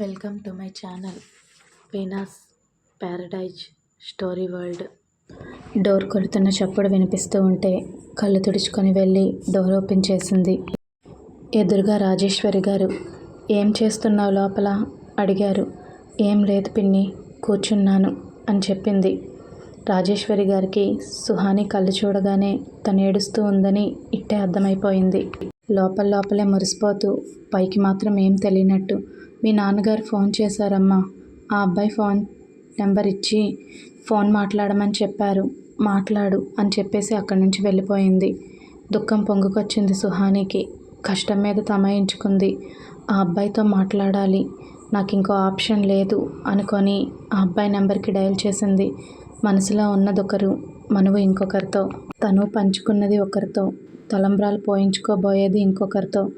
Welcome to my channel Veena's paradise story world. Door కొడుతున్న చప్పుడు వినిపిస్తూ ఉంటే కళ్ళు తుడుచుకొని వెళ్ళి డోర్ ఓపెన్ చేసింది. ఎదురుగా రాజేశ్వరి గారు ఏం చేస్తున్నావు లోపల? అడిగారు. ఏం లేదు పిన్ని కూర్చున్నాను అని చెప్పింది. రాజేశ్వరి గారికి సుహాని కళ్ళు చూడగానే తను ఏడుస్తూ ఉందని ఇట్టే అర్థమైపోయింది. లోపల లోపలే మురిసిపోతూ పైకి మాత్రం ఏం తెలియనట్టు. మీ నాన్నగారు ఫోన్ చేశారమ్మా. ఆ అబ్బాయి ఫోన్ నెంబర్ ఇచ్చి ఫోన్ మాట్లాడమని చెప్పారు. మాట్లాడు అని చెప్పేసి అక్కడి నుంచి వెళ్ళిపోయింది. దుఃఖం పొంగుకొచ్చింది సుహానికి. కష్టం మీద తమాయించుకుంది. ఆ అబ్బాయితో మాట్లాడాలి. నాకు ఇంకో ఆప్షన్ లేదు అనుకొని ఆ అబ్బాయి నెంబర్కి డయల్ చేసింది. మనసులో ఉన్నదొకరు మనవు ఇంకొకరితో. తను పంచుకున్నది ఒకరితో. తలంబ్రాలు పోయించుకోబోయేది ఇంకొకరితో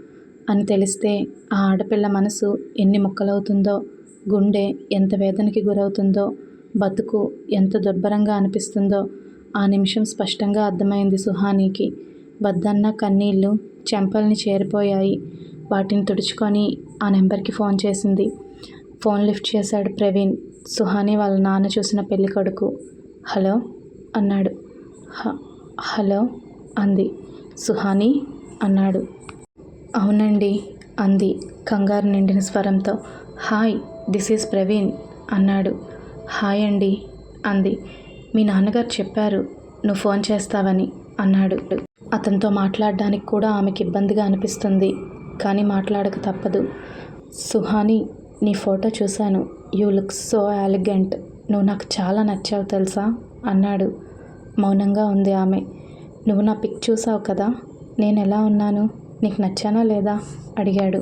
అని తెలిస్తే ఆ ఆడపిల్ల మనసు ఎన్ని ముక్కలవుతుందో గుండె ఎంత వేదనకి గురవుతుందో బతుకు ఎంత దుర్భరంగా అనిపిస్తుందో ఆ నిమిషం స్పష్టంగా అర్థమైంది సుహానికి. బద్దన్న కన్నీళ్ళు చెంపల్ని చేరిపోయాయి. వాటిని తుడుచుకొని ఆ నెంబర్కి ఫోన్ చేసింది. ఫోన్ లిఫ్ట్ చేశాడు ప్రవీణ్. సుహాని వాళ్ళ నాన్న చూసిన పెళ్ళి కొడుకు హలో అన్నాడు. "హ- హలో అంది. సుహాని అన్నాడు. అవునండి అంది కంగారు నిండిన స్వరంతో. హాయ్ దిస్ ఈజ్ ప్రవీణ్ అన్నాడు. హాయ్ అండి అంది. మీ నాన్నగారు చెప్పారు నువ్వు ఫోన్ చేస్తావని అన్నాడు. అతనితో మాట్లాడడానికి కూడా ఆమెకి ఇబ్బందిగా అనిపిస్తుంది కానీ మాట్లాడక తప్పదు. సుహాని నీ ఫోటో చూశాను. You look so elegant. నువ్వు నాకు చాలా నచ్చావు తెలుసా? అన్నాడు. మౌనంగా ఉంది ఆమె. నువ్వు నా పిక్ చూసావు కదా నేను ఎలా ఉన్నాను నీకు నచ్చానా లేదా? అడిగాడు.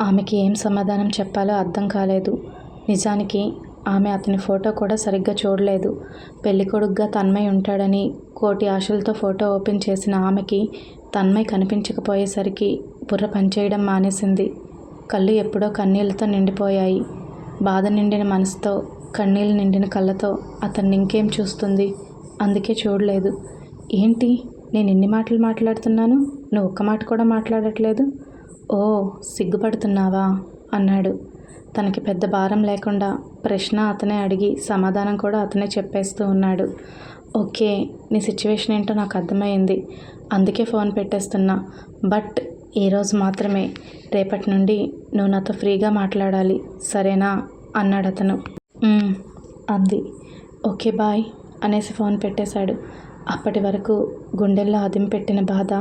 ఆమెకి ఏం సమాధానం చెప్పాలో అర్థం కాలేదు. నిజానికి ఆమె అతని ఫోటో కూడా సరిగ్గా చూడలేదు. పెళ్ళికొడుగ్గా తన్మయ్ ఉంటాడని కోటి ఆశలతో ఫోటో ఓపెన్ చేసిన ఆమెకి తన్మయ్ కనిపించకపోయేసరికి బుర్ర పనిచేయడం మానేసింది. కళ్ళు ఎప్పుడో కన్నీళ్ళతో నిండిపోయాయి. బాధ నిండిన మనసుతో కన్నీళ్ళు నిండిన కళ్ళతో అతన్ని ఇంకేం చూస్తుంది? అందుకే చూడలేదు. ఏంటి? నేను ఎన్ని మాటలు మాట్లాడుతున్నాను? నువ్వు ఒక్క మాట కూడా మాట్లాడట్లేదు. ఓ సిగ్గుపడుతున్నావా? అన్నాడు. తనకి పెద్ద భారం లేకుండా ప్రశ్న అతనే అడిగి సమాధానం కూడా అతనే చెప్పేస్తూ ఉన్నాడు. ఓకే నీ సిచ్యువేషన్ ఏంటో నాకు అర్థమైంది. అందుకే ఫోన్ పెట్టేస్తున్నా. బట్ ఈరోజు మాత్రమే. రేపటి నుండి నువ్వు నాతో ఫ్రీగా మాట్లాడాలి. సరేనా? అన్నాడు అతను. అంది. ఓకే బాయ్ అనేసి ఫోన్ పెట్టేశాడు. అప్పటి వరకు గుండెల్లో అదిం పెట్టిన బాధ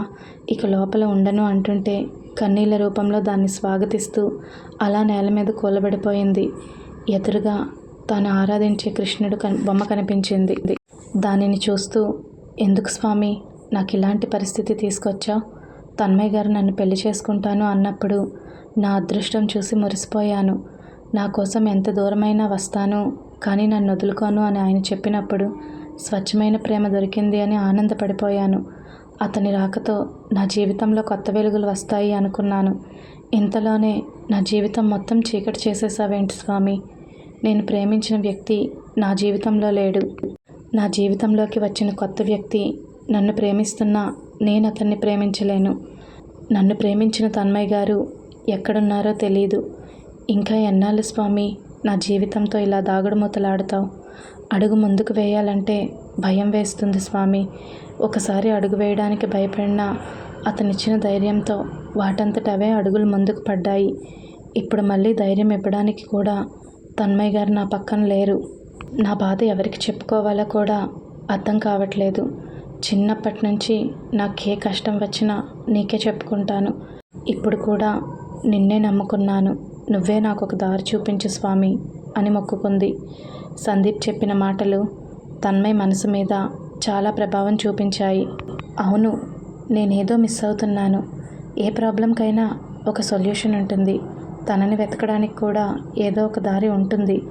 ఇక లోపల ఉండను అంటుంటే కన్నీళ్ళ రూపంలో దాన్ని స్వాగతిస్తూ అలా నేల మీద కూలబడిపోయింది. ఎదురుగా తాను ఆరాధించే కృష్ణుడు కన్ బొమ్మ కనిపించింది. దానిని చూస్తూ ఎందుకు స్వామి నాకు ఇలాంటి పరిస్థితి తీసుకొచ్చావు? తన్మయ్య గారు నన్ను పెళ్ళి చేసుకుంటాను అన్నప్పుడు నా అదృష్టం చూసి మురిసిపోయాను. నా కోసం ఎంత దూరమైనా వస్తాను కానీ నన్ను వదులుకోను అని ఆయన చెప్పినప్పుడు స్వచ్ఛమైన ప్రేమ దొరికింది అని ఆనందపడిపోయాను. అతని రాకతో నా జీవితంలో కొత్త వెలుగులు వస్తాయి అనుకున్నాను. ఇంతలోనే నా జీవితం మొత్తం చీకటి చేసేసావేంటి స్వామి? నేను ప్రేమించిన వ్యక్తి నా జీవితంలో లేడు. నా జీవితంలోకి వచ్చిన కొత్త వ్యక్తి నన్ను ప్రేమిస్తున్నా నేను అతన్ని ప్రేమించలేను. నన్ను ప్రేమించిన తన్మయ్య గారు ఎక్కడున్నారో తెలియదు ఇంకా ఎన్నాళ్ళు స్వామి నా జీవితంతో ఇలా దాగుడుమూతలాడతావు? అడుగు ముందుకు వేయాలంటే భయం వేస్తుంది స్వామి. ఒకసారి అడుగు వేయడానికి భయపడినా అతనిచ్చిన ధైర్యంతో వాటంతట అవే అడుగులు ముందుకు పడ్డాయి. ఇప్పుడు మళ్ళీ ధైర్యం ఇవ్వడానికి కూడా తన్మయ్య గారు నా పక్కన లేరు. నా బాధ ఎవరికి చెప్పుకోవాలో కూడా అర్థం కావట్లేదు. చిన్నప్పటి నుంచి నాకు ఏ కష్టం వచ్చినా నీకే చెప్పుకుంటాను. ఇప్పుడు కూడా నిన్నే నమ్ముకున్నాను. నువ్వే నాకు ఒక దారి చూపించు స్వామి. అని మొక్కుకుంది. సందీప్ చెప్పిన మాటలు తన్మయ్ మనసు మీద చాలా ప్రభావం చూపించాయి. అవును నేనేదో మిస్ అవుతున్నాను. ఏ ప్రాబ్లంకైనా ఒక సొల్యూషన్ ఉంటుంది. తనని వెతకడానికి కూడా ఏదో ఒక దారి ఉంటుంది.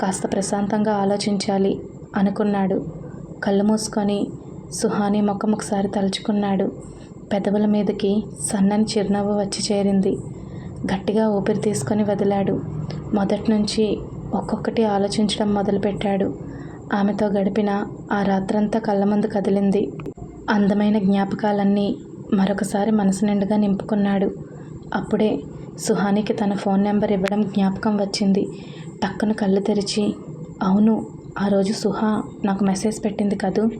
కాస్త ప్రశాంతంగా ఆలోచించాలి అనుకున్నాడు. కళ్ళు మూసుకొని సుహాని ముఖం ఒకసారి తలుచుకున్నాడు. పెదవుల మీదకి సన్నని చిరునవ్వు వచ్చి చేరింది. గట్టిగా ఊపిరి తీసుకొని వదిలాడు. మొదటి నుంచి ఒక్కొక్కటి ఆలోచించడం మొదలుపెట్టాడు. ఆమెతో గడిపిన ఆ రాత్రంతా కళ్ళ ముందు కదిలింది. అందమైన జ్ఞాపకాలన్నీ మరొకసారి మనసు నిండుగా నింపుకున్నాడు. అప్పుడే సుహానికి తన ఫోన్ నెంబర్ ఇవ్వడం జ్ఞాపకం వచ్చింది. టక్కున కళ్ళు తెరిచి అవును ఆ రోజు సుహా నాకు మెసేజ్ పెట్టింది కదూ?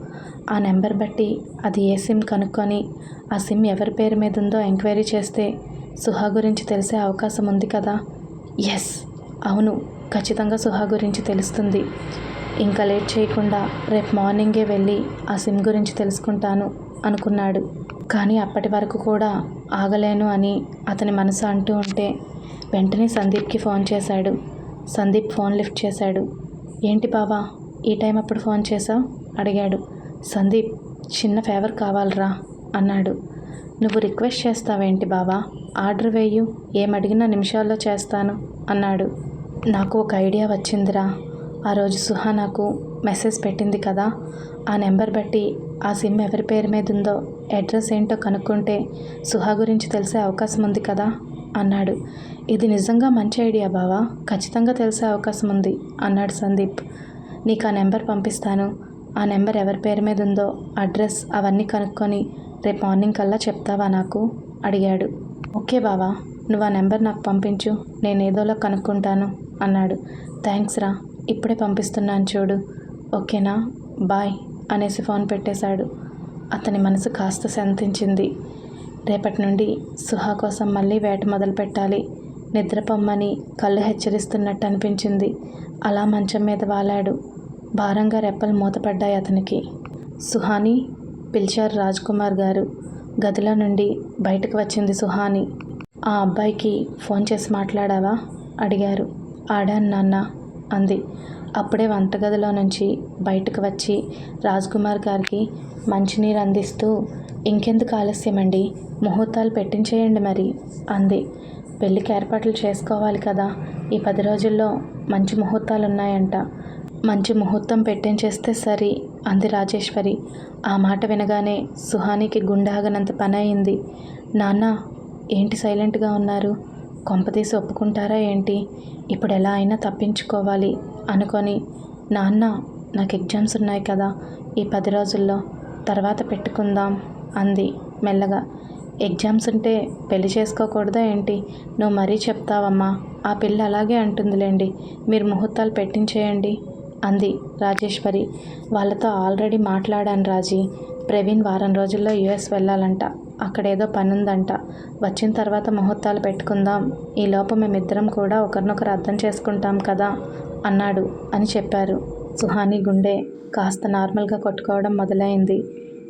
ఆ నెంబర్ బట్టి అది ఏ సిమ్ కనుక్కొని ఆ సిమ్ ఎవరి పేరు మీద ఉందో ఎంక్వైరీ చేస్తే సుహా గురించి తెలిసే అవకాశం ఉంది కదా? ఎస్ అవును. ఖచ్చితంగా సుహా గురించి తెలుస్తుంది. ఇంకా లేట్ చేయకుండా రేపు మార్నింగే వెళ్ళి ఆ సిమ్ గురించి తెలుసుకుంటాను అనుకున్నాడు. కానీ అప్పటి వరకు కూడా ఆగలేను అని అతని మనసు అంటూ ఉంటే వెంటనే సందీప్కి ఫోన్ చేశాడు. సందీప్ ఫోన్ లిఫ్ట్ చేశాడు. ఏంటి బావా ఈ టైం అప్పుడు ఫోన్ చేసావు అడిగాడు. సందీప్ చిన్న ఫేవర్ కావాలరా అన్నాడు. నువ్వు రిక్వెస్ట్ చేస్తావేంటి బావా? ఆర్డర్ వేయు ఏమడిగినా నిమిషాల్లో చేస్తాను అన్నాడు. నాకు ఒక ఐడియా వచ్చిందిరా. ఆ రోజు సుహా నాకు మెసేజ్ పెట్టింది కదా. ఆ నెంబర్ బట్టి ఆ సిమ్ ఎవరి పేరు మీద ఉందో అడ్రస్ ఏంటో కనుక్కుంటే సుహా గురించి తెలిసే అవకాశం ఉంది కదా అన్నాడు. ఇది నిజంగా మంచి ఐడియా బావా. ఖచ్చితంగా తెలిసే అవకాశం ఉంది అన్నాడు సందీప్. నీకు ఆ నెంబర్ పంపిస్తాను. ఆ నెంబర్ ఎవరి పేరు మీద ఉందో అడ్రస్ అవన్నీ కనుక్కొని రేపు మార్నింగ్ కల్లా చెప్తావా నాకు? అడిగాడు. ఓకే బావా. నువ్వు ఆ నెంబర్ నాకు పంపించు. నేను ఏదోలా కనుక్కుంటాను. అన్నాడు. థ్యాంక్స్ రా ఇప్పుడే పంపిస్తున్నాను చూడు. ఓకేనా? బాయ్ అనేసి ఫోన్ పెట్టేశాడు. అతని మనసు కాస్త శాంతించింది. రేపటి నుండి సుహా కోసం మళ్ళీ వేట మొదలు పెట్టాలి. నిద్రపొమ్మని కళ్ళు హెచ్చరిస్తున్నట్టు అనిపించింది. అలా మంచం మీద వాలాడు. భారంగా రెప్పలు మూతపడ్డాయి అతనికి. సుహాని పిలిచారు రాజ్ కుమార్ గారు. గదిలో నుండి బయటకు వచ్చింది సుహాని. ఆ అబ్బాయికి ఫోన్ చేసి మాట్లాడావా? అడిగారు. ఆడాను నాన్న అంది. అప్పుడే వంటగదిలో నుంచి బయటకు వచ్చి రాజ్ కుమార్ గారికి మంచినీరు అందిస్తూ ఇంకెందుకు ఆలస్యమండి? ముహూర్తాలు పెట్టించేయండి మరి అంది. పెళ్ళికి ఏర్పాట్లు చేసుకోవాలి కదా. ఈ పది రోజుల్లో మంచి ముహూర్తాలు ఉన్నాయంట మంచి ముహూర్తం పెట్టించేస్తే సరి అంది రాజేశ్వరి. ఆ మాట వినగానే సుహానికి గుండాగనంత పని అయింది నాన్న ఏంటి సైలెంట్గా ఉన్నారు? కొంపతీసి ఒప్పుకుంటారా ఏంటి? ఇప్పుడు ఎలా అయినా తప్పించుకోవాలి అనుకొని నాన్న నాకు ఎగ్జామ్స్ ఉన్నాయి కదా ఈ పది రోజుల్లో తర్వాత పెట్టుకుందాం అంది మెల్లగా. ఎగ్జామ్స్ ఉంటే పెళ్ళి చేసుకోకూడదా ఏంటి? నువ్వు మరీ చెప్తావమ్మా. ఆ పిల్ల అలాగే అంటుందిలేండి. మీరు ముహూర్తాలు పెట్టించేయండి అంది రాజేశ్వరి. వాళ్ళతో ఆల్రెడీ మాట్లాడాను రాజీ. ప్రవీణ్ వారం రోజుల్లో యుఎస్ వెళ్ళాలంట. అక్కడ ఏదో పని ఉందంట వచ్చిన తర్వాత ముహూర్తాలు పెట్టుకుందాం. ఈలోపు మేమిద్దరం కూడా ఒకరినొకరు అర్థం చేసుకుంటాం కదా అన్నాడు అని చెప్పారు సుహాని గుండె కాస్త నార్మల్గా కొట్టుకోవడం మొదలైంది.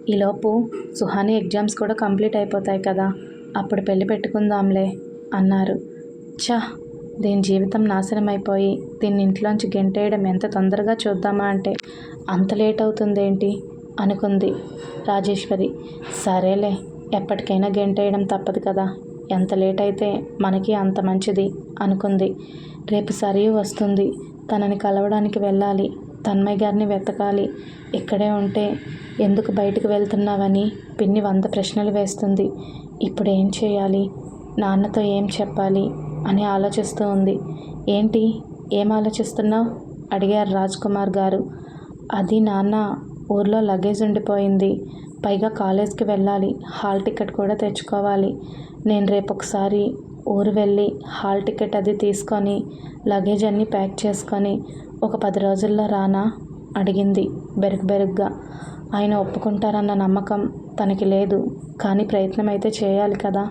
ఈలోపు సుహాని ఎగ్జామ్స్ కూడా కంప్లీట్ అయిపోతాయి కదా అప్పుడు పెళ్ళి పెట్టుకుందాంలే అన్నారు. ఛా దీని జీవితం నాశనం అయిపోయి దీన్ని ఇంట్లోంచి గెంటేయడం ఎంత తొందరగా చూద్దామా అంటే అంత లేట్ అవుతుందేంటి? అనుకుంది రాజేశ్వరి. సరేలే ఎప్పటికైనా గెంటేయడం తప్పదు కదా. ఎంత లేట్ అయితే మనకి అంత మంచిది అనుకుంది. రేపు సరియు వస్తుంది. తనని కలవడానికి వెళ్ళాలి. తన్మయ్ గారిని వెతకాలి. ఇక్కడే ఉంటే ఎందుకు బయటకు వెళ్తున్నావని పిన్ని వంద ప్రశ్నలు వేస్తుంది. ఇప్పుడు ఏం చేయాలి? నాన్నతో ఏం చెప్పాలి? అని ఆలోచిస్తూ ఉంది. ఏంటి? ఏం ఆలోచిస్తున్నావు? అడిగారు రాజ్ కుమార్ గారు. అది నాన్న ఊర్లో లగేజ్ ఉండిపోయింది. పైగా కాలేజ్కి వెళ్ళాలి. హాల్ టికెట్ కూడా తెచ్చుకోవాలి. నేను రేపు ఒకసారి ఊరు వెళ్ళి హాల్ టికెట్ అది తీసుకొని లగేజ్ అన్నీ ప్యాక్ చేసుకొని ఒక పది రోజుల్లో రానా? అడిగింది బెరుగు బెరుగ్గా. ఆయన ఒప్పుకుంటారన్న నమ్మకం తనకి లేదు. కానీ ప్రయత్నం అయితే చేయాలి కదా?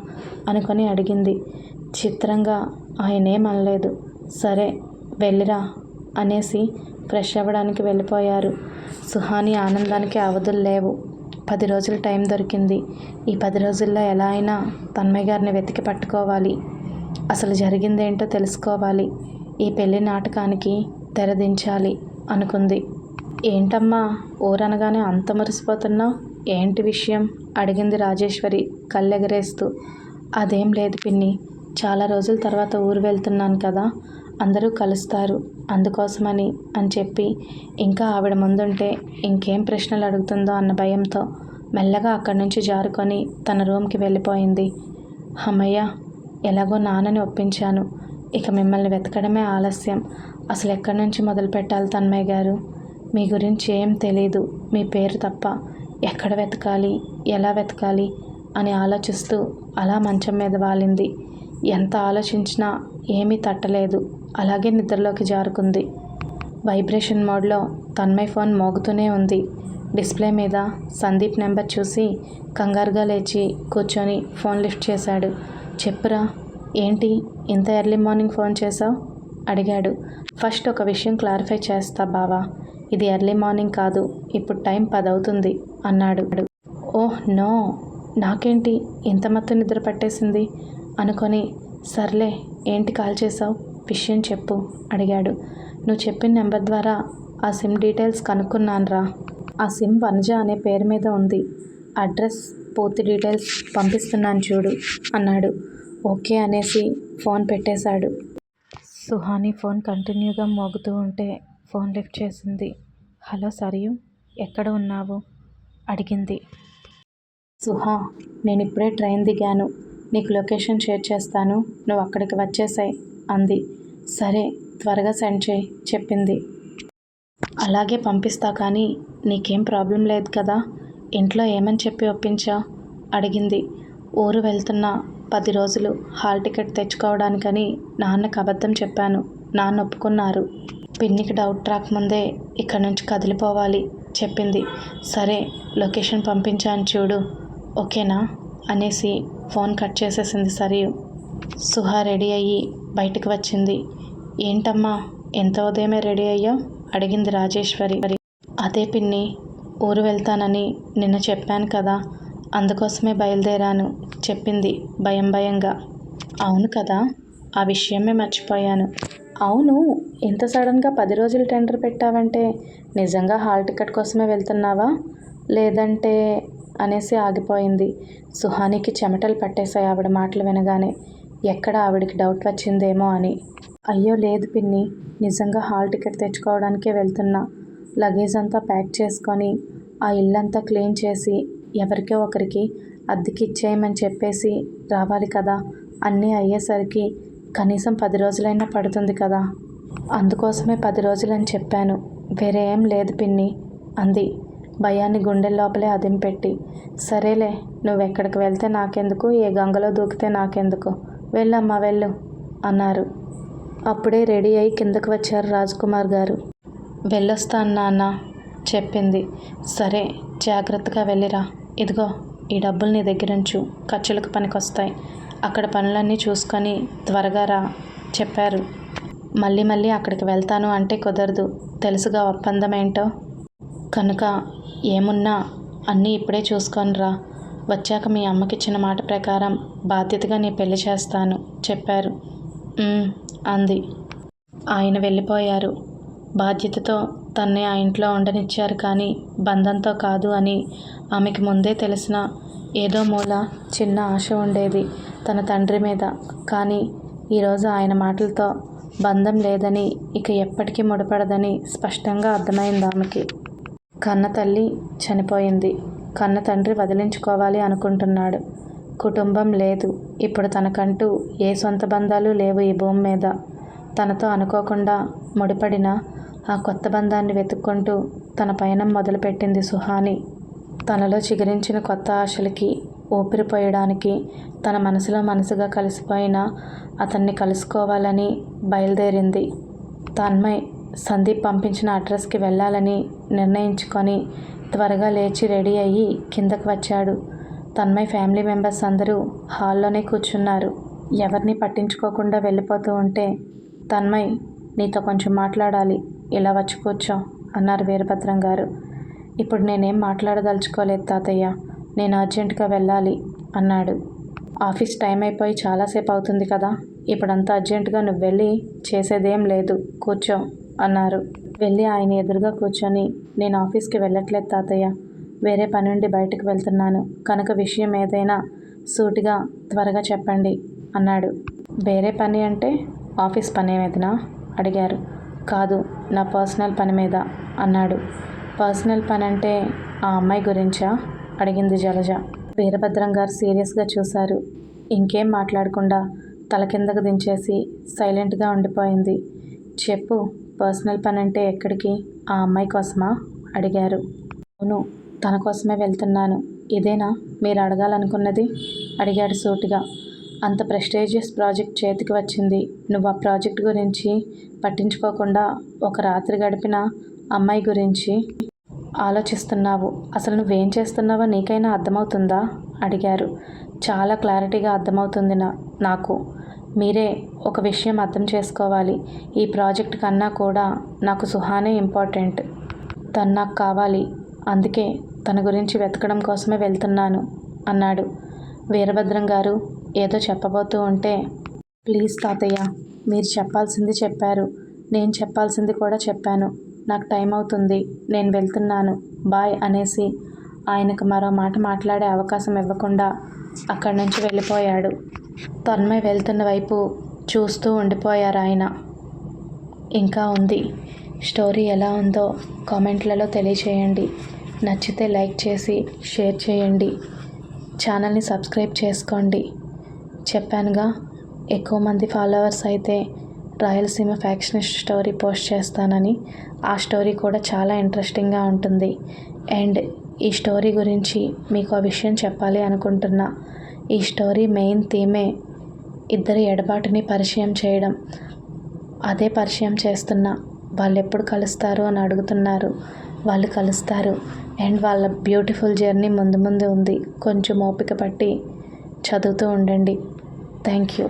అనుకొని అడిగింది. చిత్రంగా ఆయనేం అనలేదు. సరే వెళ్ళిరా అనేసి ఫ్రెష్ అవ్వడానికి వెళ్ళిపోయారు. సుహాని ఆనందానికి అవధులు లేవు. పది రోజులు టైం దొరికింది. ఈ పది రోజుల్లో ఎలా అయినా తన్మయ్య గారిని వెతికి పట్టుకోవాలి. అసలు జరిగిందేంటో తెలుసుకోవాలి. ఈ పెళ్ళి నాటకానికి తెరదించాలి అనుకుంది. ఏంటమ్మా ఊరనగానే అంత మురిసిపోతున్నావు? ఏంటి విషయం? అడిగింది రాజేశ్వరి కళ్ళెగరేస్తూ. అదేం లేదు పిన్ని చాలా రోజుల తర్వాత ఊరు వెళ్తున్నాను కదా. అందరూ కలుస్తారు. అందుకోసమని అని చెప్పి ఇంకా ఆవిడ ముందుంటే ఇంకేం ప్రశ్నలు అడుగుతుందో అన్న భయంతో మెల్లగా అక్కడి నుంచి జారుకొని తన రూమ్కి వెళ్ళిపోయింది. అమ్మయ్య ఎలాగో నాన్నని ఒప్పించాను. ఇక మిమ్మల్ని వెతకడమే ఆలస్యం. అసలు ఎక్కడి నుంచి మొదలు పెట్టాలి తన్మయ్య గారు? మీ గురించి ఏం తెలీదు. మీ పేరు తప్ప ఎక్కడ వెతకాలి? ఎలా వెతకాలి? అని ఆలోచిస్తూ అలా మంచం మీద వాలింది. ఎంత ఆలోచించినా ఏమీ తట్టలేదు. అలాగే నిద్రలోకి జారుకుంది. వైబ్రేషన్ మోడ్లో తన్మయ్ ఫోన్ మోగుతూనే ఉంది. డిస్ప్లే మీద సందీప్ నెంబర్ చూసి కంగారుగా లేచి కూర్చొని ఫోన్ లిఫ్ట్ చేశాడు. చెప్పురా ఏంటి ఇంత ఎర్లీ మార్నింగ్ ఫోన్ చేసావు అడిగాడు. ఫస్ట్ ఒక విషయం క్లారిఫై చేస్తా బావా. ఇది ఎర్లీ మార్నింగ్ కాదు ఇప్పుడు టైం పదవుతుంది అన్నాడు. Oh no. నాకేంటి ఇంత మొత్తం నిద్ర పట్టేసింది? అనుకొని సర్లే ఏంటి కాల్ చేసావు విషయం చెప్పు అడిగాడు. నువ్వు చెప్పిన నెంబర్ ద్వారా ఆ సిమ్ డీటెయిల్స్ కనుక్కున్నానురా. ఆ సిమ్ వనజ అనే పేరు మీద ఉంది. అడ్రస్ పూర్తి డీటెయిల్స్ పంపిస్తున్నాను చూడు అన్నాడు. ఓకే అనేసి ఫోన్ పెట్టేశాడు. సుహాని ఫోన్ కంటిన్యూగా మోగుతూ ఉంటే ఫోన్ లిఫ్ట్ చేసింది. హలో సరియు ఎక్కడ ఉన్నావు? అడిగింది. సుహా నేను ఇప్పుడే ట్రైన్ దిగాను. నీకు లొకేషన్ షేర్ చేస్తాను. నువ్వు అక్కడికి వచ్చేసాయి. అంది. సరే త్వరగా సెండ్ చేయి చెప్పింది. అలాగే పంపిస్తా కానీ నీకేం ప్రాబ్లం లేదు కదా? ఇంట్లో ఏమని చెప్పి ఒప్పించా? అడిగింది. ఊరు వెళ్తున్న పది రోజులు హాల్ టికెట్ తెచ్చుకోవడానికని నాన్నకు అబద్ధం చెప్పాను. నాన్న ఒప్పుకున్నారు. పిన్నికి డౌట్ రాకముందే ఇక్కడి నుంచి కదిలిపోవాలి చెప్పింది. సరే లొకేషన్ పంపించాను చూడు. ఓకేనా? అనేసి ఫోన్ కట్ చేసేసింది సరియు. సుహా రెడీ అయ్యి బయటకు వచ్చింది. ఏంటమ్మా ఎంత ఉదయమే రెడీ అయ్యా అడిగింది రాజేశ్వరి. అదే పిన్ని ఊరు వెళ్తానని నిన్న చెప్పాను కదా అందుకోసమే బయలుదేరాను చెప్పింది భయం భయంగా. అవును కదా ఆ విషయమే మర్చిపోయాను. అవును ఇంత సడన్గా పది రోజులు టెండర్ పెట్టావంటే నిజంగా హాల్ టికెట్ కోసమే వెళ్తున్నావా? లేదంటే అనేసి ఆగిపోయింది. సుహానికి చెమటలు పట్టేశాయి ఆవిడ మాటలు వినగానే. ఎక్కడ ఆవిడికి డౌట్ వచ్చిందేమో అని. అయ్యో లేదు పిన్ని నిజంగా హాల్ టికెట్ తెచ్చుకోవడానికే వెళ్తున్నా. లగేజ్ అంతా ప్యాక్ చేసుకొని ఆ ఇల్లంతా క్లీన్ చేసి ఎవరికో ఒకరికి అద్దెకి ఇచ్చేయమని చెప్పేసి రావాలి కదా. అన్నీ అయ్యేసరికి కనీసం పది రోజులైనా పడుతుంది కదా. అందుకోసమే పది రోజులని చెప్పాను. వేరే ఏం లేదు పిన్ని అంది. భయాన్ని గుండె లోపలే అదింపెట్టి. సరేలే నువ్వు ఎక్కడికి వెళ్తే నాకెందుకు? ఏ గంగలో దూకితే నాకెందుకు? వెళ్ళమ్మా వెళ్ళు అన్నారు. అప్పుడే రెడీ అయి కిందకు వచ్చారు రాజ్కుమార్ గారు. వెళ్ళొస్తాను నాన్న చెప్పింది. సరే జాగ్రత్తగా వెళ్ళిరా. ఇదిగో ఈ డబ్బులు నీ దగ్గరుంచు ఖర్చులకు పనికొస్తాయి. అక్కడ పనులన్నీ చూసుకొని త్వరగా రా చెప్పారు. మళ్ళీ మళ్ళీ అక్కడికి వెళ్తాను అంటే కుదరదు. తెలుసుగా ఒప్పందం ఏంటో? కనుక ఏమున్నా అన్నీ ఇప్పుడే చూసుకొని రా. వచ్చాక మీ అమ్మకిచ్చిన మాట ప్రకారం బాధ్యతగా నీ పెళ్ళి చేస్తాను చెప్పారు. అంది. ఆయన వెళ్ళిపోయారు. బాధ్యతతో తన్నే ఆ ఇంట్లో ఉండనిచ్చారు కానీ బంధంతో కాదు అని ఆమెకి ముందే తెలిసిన ఏదో మూల చిన్న ఆశ ఉండేది తన తండ్రి మీద. కానీ ఈరోజు ఆయన మాటలతో బంధం లేదని ఇక ఎప్పటికీ ముడిపడదని స్పష్టంగా అర్థమైంది ఆమెకి. కన్న తల్లి చనిపోయింది. కన్న తండ్రి వదిలించుకోవాలి అనుకుంటున్నాడు. కుటుంబం లేదు. ఇప్పుడు తనకంటూ ఏ సొంత బంధాలు లేవు ఈ భూమి మీద. తనతో అనుకోకుండా ముడిపడిన ఆ కొత్త బంధాన్ని వెతుక్కుంటూ తన పయనం మొదలుపెట్టింది సుహాని. తనలో చిగురించిన కొత్త ఆశలకి ఊపిరిపోయడానికి తన మనసులో మనసుగా కలిసిపోయిన అతన్ని కలుసుకోవాలని బయలుదేరింది. తన్మయ్ సందీప్ పంపించిన అడ్రస్కి వెళ్ళాలని నిర్ణయించుకొని త్వరగా లేచి రెడీ అయ్యి కిందకు వచ్చాడు. తన్మయ్ ఫ్యామిలీ మెంబర్స్ అందరూ హాల్లోనే కూర్చున్నారు. ఎవరిని పట్టించుకోకుండా వెళ్ళిపోతూ ఉంటే తన్మయ్ నీతో కొంచెం మాట్లాడాలి. ఇలా వచ్చి కూర్చో అన్నారు వీరభద్రం గారు. ఇప్పుడు నేనేం మాట్లాడదలుచుకోలేదు తాతయ్య. నేను అర్జెంటుగా వెళ్ళాలి అన్నాడు. ఆఫీస్ టైం అయిపోయి చాలాసేపు అవుతుంది కదా. ఇప్పుడంతా అర్జెంటుగా నువ్వు వెళ్ళి చేసేదేం లేదు. కూర్చో. అన్నారు. వెళ్ళి ఆయన ఎదురుగా కూర్చొని నేను ఆఫీస్కి వెళ్ళట్లేదు తాతయ్య. వేరే పని నుండి బయటకు వెళ్తున్నాను. కనుక విషయం ఏదైనా సూటిగా త్వరగా చెప్పండి అన్నాడు. వేరే పని అంటే ఆఫీస్ పని మీదనా? అడిగారు. కాదు నా పర్సనల్ పని మీద అన్నాడు. పర్సనల్ పని అంటే ఆ అమ్మాయి గురించా? అడిగింది జలజ. వీరభద్రం గారు సీరియస్గా చూశారు. ఇంకేం మాట్లాడకుండా తల కిందకు దించేసి సైలెంట్గా ఉండిపోయింది. చెప్పు పర్సనల్ పని అంటే ఎక్కడికి? ఆ అమ్మాయి కోసమా? అడిగారు. అవును తన కోసమే వెళ్తున్నాను. ఇదేనా? మీరు అడగాలనుకున్నది? అడిగాడు సూటిగా. అంత ప్రెస్టేజియస్ ప్రాజెక్ట్ చేతికి వచ్చింది. నువ్వు ఆ ప్రాజెక్ట్ గురించి పట్టించుకోకుండా ఒక రాత్రి గడిపిన అమ్మాయి గురించి ఆలోచిస్తున్నావు. అసలు నువ్వేం చేస్తున్నావో నీకైనా అర్థమవుతుందా? అడిగారు. చాలా క్లారిటీగా అర్థమవుతుంది నా నాకు. మీరే ఒక విషయం అర్థం చేసుకోవాలి. ఈ ప్రాజెక్ట్ కన్నా కూడా నాకు సుహానే ఇంపార్టెంట్. తను నాకు కావాలి. అందుకే తన గురించి వెతకడం కోసమే వెళ్తున్నాను అన్నాడు వీరభద్రం గారు. ఏదో చెప్పబోతూ ఉంటే ప్లీజ్ తాతయ్య మీరు చెప్పాల్సింది చెప్పారు. నేను చెప్పాల్సింది కూడా చెప్పాను. నాకు టైం అవుతుంది. నేను వెళ్తున్నాను. బాయ్ అనేసి ఆయనకు మరో మాట మాట్లాడే అవకాశం ఇవ్వకుండా అక్కడి నుంచి వెళ్ళిపోయాడు. తన్మయ్ వెళ్తున్న వైపు చూస్తూ ఉండిపోయారు ఆయన. ఇంకా ఉంది. స్టోరీ ఎలా ఉందో కామెంట్లలో తెలియచేయండి. నచ్చితే లైక్ చేసి షేర్ చేయండి. ఛానల్ని సబ్స్క్రైబ్ చేసుకోండి. చెప్పానుగా ఎక్కువ మంది ఫాలోవర్స్ అయితే రాయలసీమ ఫ్యాక్షనిస్ట్ స్టోరీ పోస్ట్ చేస్తానని. ఆ స్టోరీ కూడా చాలా ఇంట్రెస్టింగ్గా ఉంటుంది. అండ్ ఈ స్టోరీ గురించి మీకు ఆ విషయం చెప్పాలి అనుకుంటున్నా. ఈ స్టోరీ మెయిన్ థీమే ఇద్దరి ఎడబాటుని పరిచయం చేయడం. అదే పరిచయం చేస్తున్నా వాళ్ళు ఎప్పుడు కలుస్తారు అని అడుగుతున్నారు. వాళ్ళు కలుస్తారు. అండ్ వాళ్ళ బ్యూటిఫుల్ జర్నీ ముందు ముందు ఉంది. కొంచెం ఓపిక పట్టి చదువుతూ ఉండండి. Thank you.